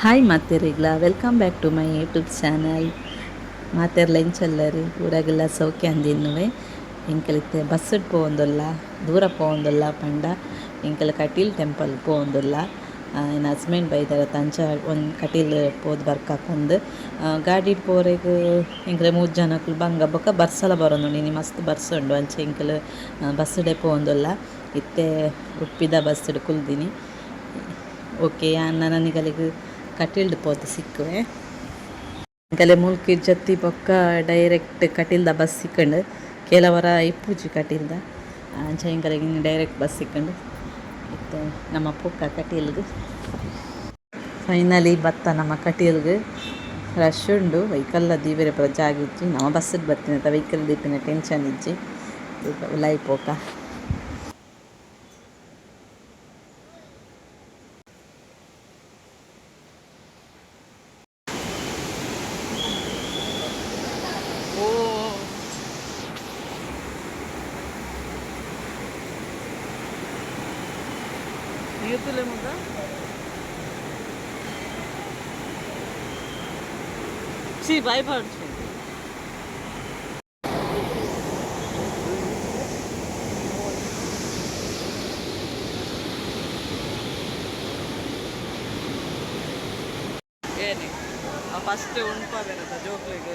Hi ಮಾತೇರಿಗ್ಲ welcome back to my YouTube channel ಮಾತೇರ್ ಲಂಚಲ್ಲರಿ ಊರಾಗೆಲ್ಲ ಸೌಖ್ಯ ಅಂದಿನ್ನುವೆ ಎಂಕಲಿತ್ತೆ ಬಸ್ಸಡ್ ಪೋವೊಂದುಲ್ಲ, ದೂರ ಪೋವೊಂದುಲ್ಲ ಪಂಡ. ಎಂಕಲ್ ಕಟೀಲ್ ಟೆಂಪಲ್ ಪೋವೊಂದುಲ್ಲ. ಎನ್ನ ಹಸ್ಬೆಂಡ್ ಬೈದಾರ ತಂಚ, ಒಂದು ಕಟೀಲ್ ಪೋದು ಬರ್ಕಾಕೊಂದು ಗಾಡಿ ಪೋರೆಗ್ ಎಂಕ್ಲೆ ಮೂಜಿ ಜನಕ್ಕುಲು ಬಂಗ ಬೊಕ ಬರ್ಸಲ ಬರೋಂದುಂಡು ಇನಿ ಮಸ್ತ್ ಬರ್ಸ್ ಉಂಡು ಅಂಚೆ ಎಂಕಲ್ ಬಸ್ಸುಡೆ ಪೋವೊಂದುಲ್ಲ. ಇತ್ತೆ ಉಪ್ಪಿದ ಬಸ್ ಕುಲ್ದಿನಿ. ಓಕೆ ಯಾನ್ ನನನಿಗಲಿಗ್ ಕಟೀಲ್ಡ್ ಪೋದು ಸಿಕ್ಕುವೆ. ಅಂಕಲೆ ಮುಲ್ಕಿ ಜತ್ತಿ ಬೊಕ್ಕ ಡೈರೆಕ್ಟ್ ಕಟೀಲ್ದ ಬಸ್ ಸಿಕ್ಕಂಡು. ಕೆಲವರ ಇಪ್ಪುಜಿ ಕಟೀಲ್ದ. ಅಂಚ ಎಂಕಲೆಗ್ ಡೈರೆಕ್ಟ್ ಬಸ್ ಸಿಕ್ಕಂಡು. ಇತ್ತೆ ನಮ್ಮ ಪೊಕ್ಕ ಕಟೀಲ್ಗೆ ಫೈನಲಿ ಬತ್ತ ನಮ್ಮ ಕಟೀಲ್ಗೆ ರಶ್ ಉಂಡು. ವೈಕಲ್ಲ ದೀವರೆ ಪೂರ ಜಾಗ ನಮ್ಮ ಬಸ್ಸಿಗೆ ಬರ್ತೀನಿ ಅಥವಾ ವೆಹಿಕಲ್ ದೀಪಿನ ಟೆನ್ಷನ್ ಇಜ್ಜಿ. ಉಲಾಯಿ ಪೋಕ ನೀರ್ತಲೆ ಮಗ ಸಿ ಬಾಯ್ ಪಾಡ್ಸು ಏನಿ ಫಸ್ಟ್ ಉಣ್ಪಾಬೇಕಂತ ಜೋಕ್ಲಿಗೆ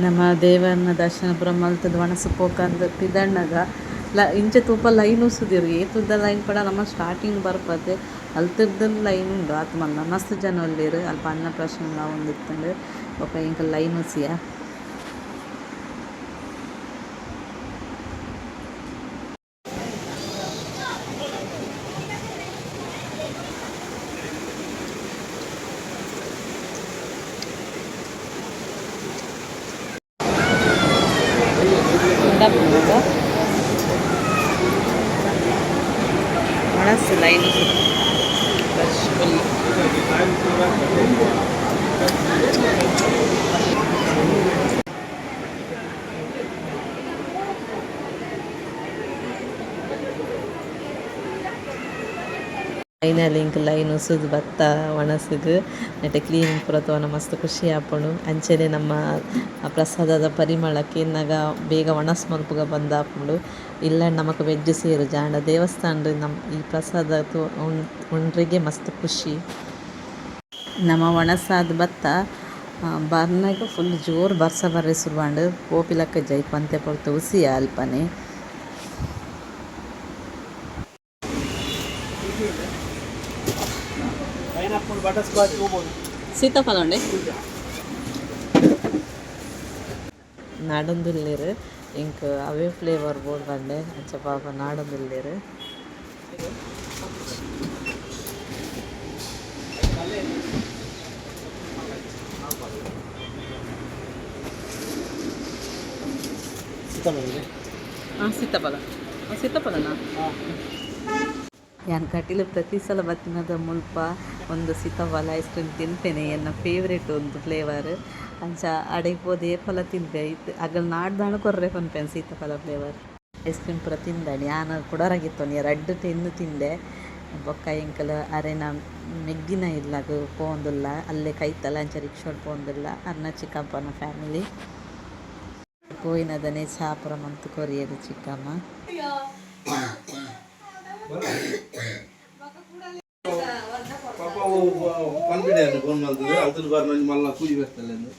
ನಮ್ಮ ದೇವರನ್ನ ದರ್ಶನ ಪುರ ಮಲ್ತದ ಪೋಕಂದ್ ಪಿದಣ್ಣಗ. ಲ, ಇಂಚೆ ತೂಪ ಲೈನ್ ಉಸುದಿರು ಏತುದ ಲೈನ್ ಕೂಡ ನಮ್ಮ ಸ್ಟಾರ್ಟಿಂಗ್ ಬರ್ಪತ್ತೆ ಅಲ್ತದ ಲೈನ್ ಉಂಡು. ಆತ್ಮಲ್ಲ ಮಸ್ತ್ ಜನ ಒಲ್ಲೇರು ಅಲ್ಪ ಅನ್ನ ಪ್ರಶ್ನೆ ಒಂದಿತ್ತಂಡು ಪಾಪ ಇಂಕ ಲೈನ್ ಉಸಿಯ હમણાં સિલાઈનું ಫೈನಲ್ ಇಂಕ್ ಲೈನ್ ಉಸುದು ಬತ್ತ ಒಣಸುಗ್ ನೆಟ್ಟೆ ಕ್ಲೀನಿಂಗ್ ಪೂರ ತೋನ ಮಸ್ತ್ ಖುಷಿ ಆಪುಂಡು ಅಂಚನೆ ನಮ್ಮ ಪ್ರಸಾದದ ಪರಿಮಳಕ್ಕೆ ಇನ್ನಾಗ ಬೇಗ ಒಣಸ್ ಮಲ್ಪುಗ ಬಂದಾಪುಂಡು ಇಲ್ಲ ನಮಕ್ ವೆಜ್ ಸೇರು. ಜಾಂಡ ದೇವಸ್ಥಾನಡ್ ನಮ್ ಈ ಪ್ರಸಾದ ತೂ ಮಸ್ತ್ ಖುಷಿ. ನಮ್ಮ ಒಣಸಾದ ಬತ್ತ ಬರ್ನಾಗ ಫುಲ್ ಜೋರು ಬರ್ಸ ಬರ್ರೆ ಸುರುವಾಂಡ್. ಪೋಪಿಲಕ್ಕ ಜೈ ಪಂತೆ ಪೊರ್ತು ಉಸಿಯ ಅಲ್ಪನೆ ಪೈನಾಪಲ್ ಬಟರ್ ಸ್ಕಾಚ್ ಹೋಗ್ಬೋದು ಸೀತಾಫಲ ಉಂಡೆ ನಾಡೊಂದುಲ್ಲೇರು ಇಂಕ್ ಅವೇ ಫ್ಲೇವರ್ ಬೋರ್ಡ್ ಬಂಡೆ ಅಂಚ ಪಾಪ ನಾಡೊಂದುಲ್ಲೇರು ಸೀತಾಫಲ ಹಾಂ ಸೀತಾಫಲ ಹಾಂ ಯಾನ್ ಕಟೀಲು, ಪ್ರತಿ ಸಲ ಬತ್ತಿನದ ಮುಲ್ಪ ಒಂದು ಸೀತಾಫಲ ಐಸ್ ಕ್ರೀಮ್ ತಿಂತೇನೆ, ಎನ್ನ ಫೇವ್ರೇಟ್ ಒಂದು ಫ್ಲೇವರ್ ಅಂಚ ಅಡೆಗ್ ಹೋದ ಫಲ ತಿಂದೆ. ಇತ್ತು ಅಗಲ್ ನಾಡ್ದಾಣ ಕೊರ್ರೆ ಪನ್ಪೇನು ಸೀತಾಫಲ ಫ್ಲೇವರ್ ಐಸ್ ಕ್ರೀಮ್ ಪೂರ ತಿಂದಾಣಿ ಯಾನ ಕುಡರಾಗಿತ್ತೊನಿ ರಡ್ಡ್ ತಿಂದು ತಿಂದೆ. ಬೊಕ್ಕ ಎಂಕಲ್ ಅರೆನ ಮೆಗ್ಗಿನ ಇಲ್ಲ ಪೋಂದಿಲ್ಲ, ಅಲ್ಲೇ ಕೈತಲ್ಲ ಅಂಚ ರಿಕ್ಷೋಡ್ ಪೋಂದಿಲ್ಲ, ಅರ್ನ ಚಿಕ್ಕಪ್ಪನ ಫ್ಯಾಮಿಲಿ ಪೋಯಿನದನೆ ಚಾಪುರ ಮಂತ್ ಕೊರಿಯದು ಚಿಕ್ಕಮ್ಮ. పాప పంపిడాను ఫోన్ వెళ్తుంది అతని బారి నుంచి మళ్ళీ పూజ పెట్టలేదు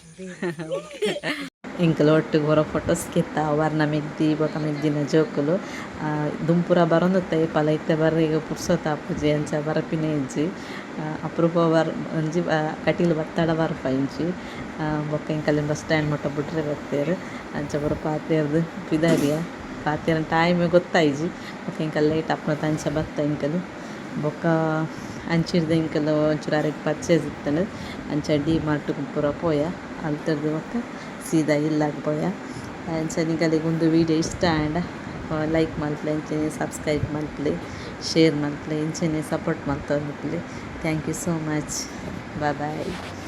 ಎಷ್ಟು ಮಾತ್ರ ಇಲ್ಲ, ಆಯ್ತು ಮಾಡ್ತಾರೆ. ಇಂಕಲ್ ಒಟ್ಟಿಗೆ ಹೊರ ಫೋಟೋಸ್ ಕಿತ್ತ ವರ್ಣ ಮೆಗ್ದಿ ಬೊಕ ಮೆಗ್ದಿನ ಜೋಕುಲು ಆ, ದುಂಪುರ ಬರೊಂದುತ್ತ ಏಪಲ ಇತ್ತೆ ಬರ್ರಿಗೆ ಪುರ್ಸೊತ್ತ ಅಪ್ಪುಜಿ ಅಂಚ ಬರಪಿನ ಇಜ್ಜಿ ಆ, ಅಪರೂಪ ಬರ್ ಒಂಜಿ ಆ, ಕಟೀಲು ಬತ್ತಡ ಬರ್ಪ ಇಂಚಿ ಆ, ಬೊಕ್ಕ ಇಂಕಲಿನ ಬಸ್ ಸ್ಟ್ಯಾಂಡ್ ಮುಟ್ಟ ಬಿಟ್ರೆ ಬರ್ತೇರು ಅಂಚ ಬರೋ ಪಾತೇರ್ದು ಪಿದಾರಿಯ ಪಾತೇರ ಟೈಮ್ ಗೊತ್ತಾಯ್ಜಿ ಬೊಕ್ಕ ಇಂಕಲ್ ಲೇಟ್ ಅಪ್ನ ಅಂಚ ಬತ್ತ ಇಂಕಲು ಬೊಕ್ಕ ಅಂಚಿರ್ದ ಇಂಕಲು ಒಂಚೂರು ಅರೆಗ್ ಪರ್ಚೇಸ್ ಇತ್ತಂಡು ಅಂಚ ಡಿ ಮಾರ್ಟ್ ಪೂರ ಪೋಯ ಅಲ್ತರ್ದು ಬೊಕ್ಕ ಸೀದಾ ಇಲ್ಲಾಗ ಪೋಯ. ನಿಗಲಿಗೆ ಒಂದು ವೀಡಿಯೋ ಇಷ್ಟ ಆಂಡ ಲೈಕ್ ಮಲ್ಪಲೆ ಇಂಚನೆ ಸಬ್ಸ್ಕ್ರೈಬ್ ಮಲ್ಪಲೆ ಶೇರ್ ಮಲ್ಪಲೆ ಇಂಚನೆ support ಮಲ್ತೊಂದುಪ್ಲೆ thank you so much bye bye